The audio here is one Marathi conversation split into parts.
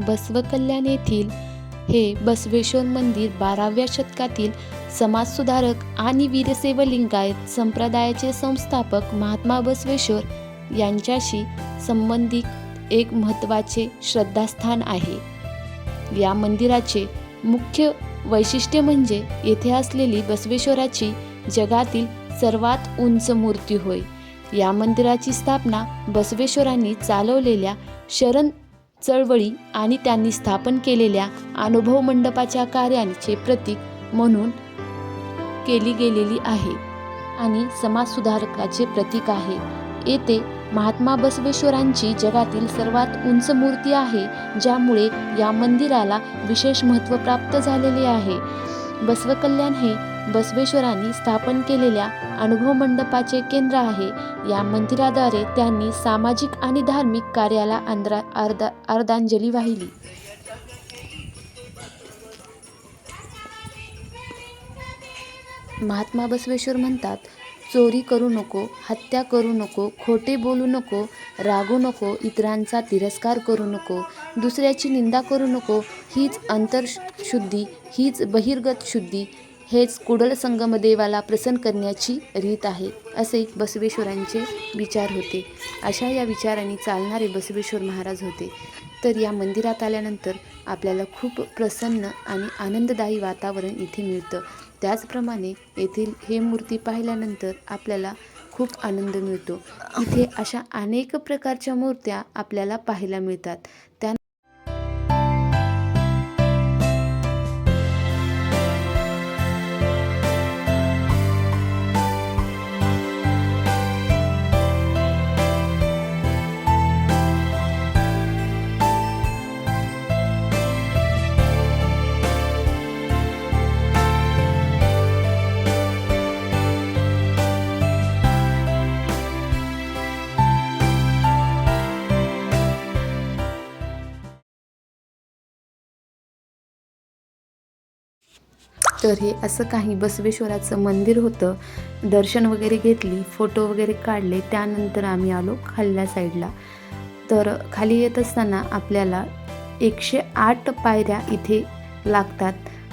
बसवकल्याण येथील हे बसवेश्वर मंदिर बाराव्या शतकातील समाजसुधारक आणि वीरसेव लिंगायत संप्रदायाचे संस्थापक महात्मा बसवेश्वर यांच्याशी संबंधित एक महत्त्वाचे श्रद्धास्थान आहे. या मंदिराचे मुख्य वैशिष्ट्य म्हणजे येथे असलेली बसवेश्वराची जगातील सर्वात उंच मूर्ती होय. या मंदिराची स्थापना बसवेश्वरांनी चालवलेल्या शरण चळवळी आणि त्यांनी स्थापन केलेल्या अनुभव मंडपाच्या कार्याचे प्रतीक म्हणून केली गेलेली आहे आणि समाजसुधारकाचे प्रतीक आहे. येथे महात्मा बसवेश्वरांची जगातील सर्वात उंच मूर्ती आहे ज्यामुळे या मंदिराला विशेष महत्त्व प्राप्त झालेले आहे. बसवकल्याण हे बसवेश्वरांनी स्थापन केलेल्या अनुभव मंडपाचे केंद्र आहे. या मंदिराद्वारे त्यांनी सामाजिक आणि धार्मिक कार्याला अंद्रा अर्धा अर्धांजली वाहिली. महात्मा बसवेश्वर म्हणतात चोरी करू नको हत्या करू नको खोटे बोलू नको रागू नको इतरांचा तिरस्कार करू नको दुसऱ्याची निंदा करू नको हीच अंतरशुद्धी हीच बहिर्गत शुद्धी हेच कुडल संगमदेवाला प्रसन्न करण्याची रीत आहे असे बसवेश्वरांचे विचार होते. अशा या विचारांनी चालणारे बसवेश्वर महाराज होते. तर या मंदिरात आल्यानंतर आपल्याला खूप प्रसन्न आणि आनंददायी वातावरण इथे मिळतं. त्याचप्रमाणे येथील हे मूर्ती पाहिल्यानंतर आपल्याला खूप आनंद मिळतो. इथे अशा अनेक प्रकारच्या मूर्त्या आपल्याला पाहायला मिळतात. त्या तर हे असं काही बसवेश्वराचं मंदिर होतं. दर्शन वगैरे घेतली फोटो वगैरे काढले. त्यानंतर आम्ही आलो खाल्ल्या साईडला. तर खाली येत असताना आपल्याला एकशे आठ पायऱ्या इथे लागतात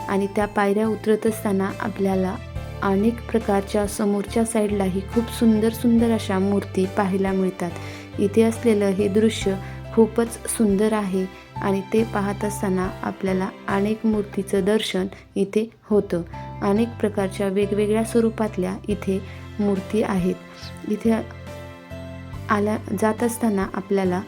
आणि त्या पायऱ्या उतरत असताना आपल्याला अनेक प्रकारच्या समोरच्या साईडलाही खूप सुंदर सुंदर अशा मूर्ती पाहायला मिळतात. इथे असलेलं हे दृश्य खूपच सुंदर आहे आणि ते पाहत असताना आपल्याला अनेक मूर्तीचं दर्शन इथे होतं. अनेक प्रकारच्या वेगवेगळ्या स्वरूपातल्या इथे मूर्ती आहेत. इथे आल्या जात असताना आपल्याला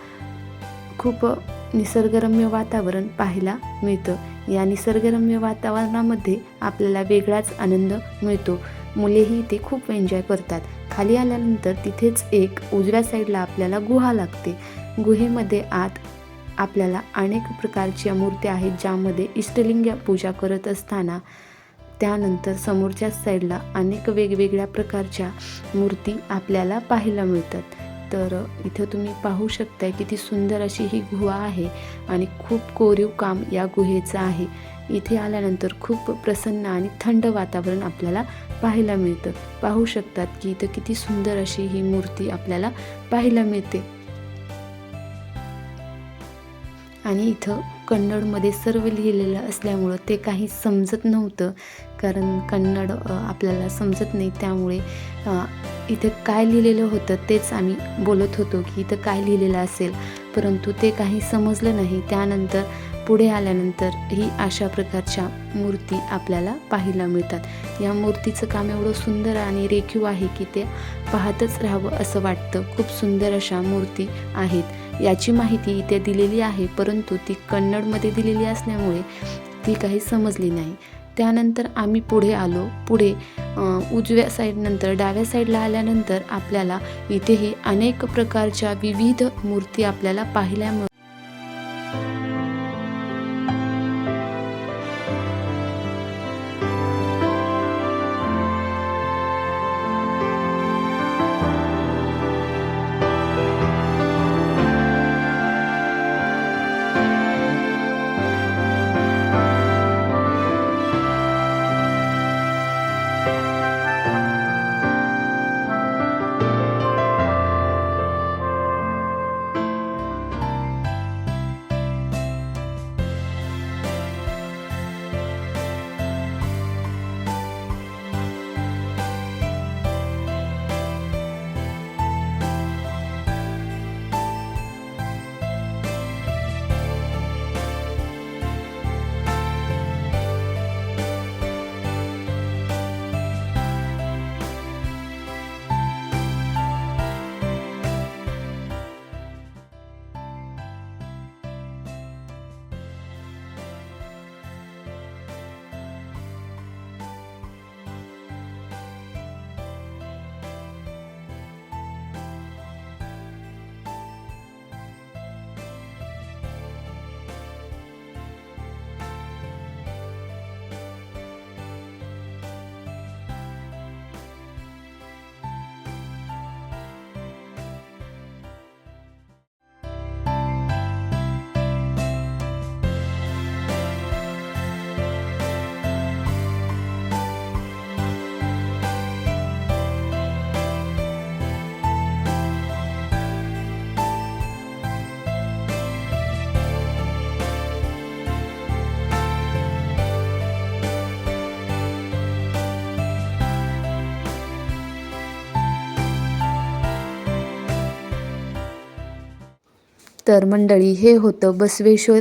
खूप निसर्गरम्य वातावरण पाहायला मिळतं. या निसर्गरम्य वातावरणामध्ये आपल्याला वेगळाच आनंद मिळतो. मुलेही इथे खूप एन्जॉय करतात. खाली आल्यानंतर तिथेच एक उजव्या साईडला आपल्याला गुहा लागते. गुहेमध्ये आत आपल्याला अनेक प्रकारच्या मूर्त्या आहेत ज्यामध्ये इष्टलिंग पूजा करत असताना त्यानंतर समोरच्या साईडला अनेक वेगवेगळ्या प्रकारच्या मूर्ती आपल्याला पाहायला मिळतात. तर इथं तुम्ही पाहू शकताय किती सुंदर अशी ही गुहा आहे आणि खूप कोरीव काम या गुहेचं आहे. इथे आल्यानंतर खूप प्रसन्न आणि थंड वातावरण आपल्याला पाहायला मिळतं. पाहू शकतात की इथं किती सुंदर अशी ही मूर्ती आपल्याला पाहायला मिळते. आणि इथं कन्नडमध्ये सर्व लिहिलेलं असल्यामुळं ते काही समजत नव्हतं. कारण कन्नड आपल्याला समजत नाही. त्यामुळे इथे इथं काय लिहिलेलं होतं तेच आम्ही बोलत होतो की इथं काय लिहिलेलं असेल. परंतु ते काही समजलं नाही. त्यानंतर पुढे आल्यानंतर ही अशा प्रकारच्या मूर्ती आपल्याला पाहायला मिळतात. या मूर्तीचं काम एवढं सुंदर आणि रेखीव आहे की ते पाहतच राहावं असं वाटतं. खूप सुंदर अशा मूर्ती आहेत. याची माहिती इथे दिलेली आहे परंतु ती कन्नडमध्ये दिलेली असल्यामुळे ती काही समजली नाही. त्यानंतर आम्ही पुढे आलो. पुढे उजव्या साईडनंतर डाव्या साईडला आल्यानंतर आपल्याला इथेही अनेक प्रकारच्या विविध मूर्ती आपल्याला पाहायला मिळ तर मंडळी हे होतं बसवेश्वर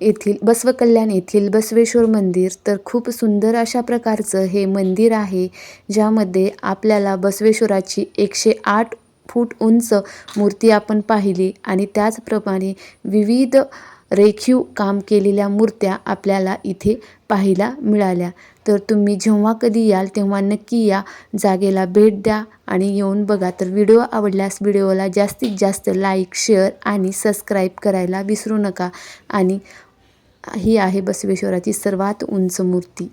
येथील बसवकल्याण येथील बसवेश्वर मंदिर. तर खूप सुंदर अशा प्रकारचं हे मंदिर आहे ज्यामध्ये आपल्याला बसवेश्वराची एकशे आठ फूट उंच मूर्ती आपण पाहिली आणि त्याचप्रमाणे विविध रेखीव काम केलेल्या मूर्त्या आपल्याला इथे पाहायला मिळाल्या. तर तुम्ही जेव्हा कधी याल तेव्हा नक्की या जागेला भेट द्या आणि येऊन बघा. तर व्हिडिओ आवडल्यास व्हिडिओला जास्तीत जास्त लाईक शेअर आणि सबस्क्राईब करायला विसरू नका. आणि ही आहे बसवेश्वराची सर्वात उंच मूर्ती.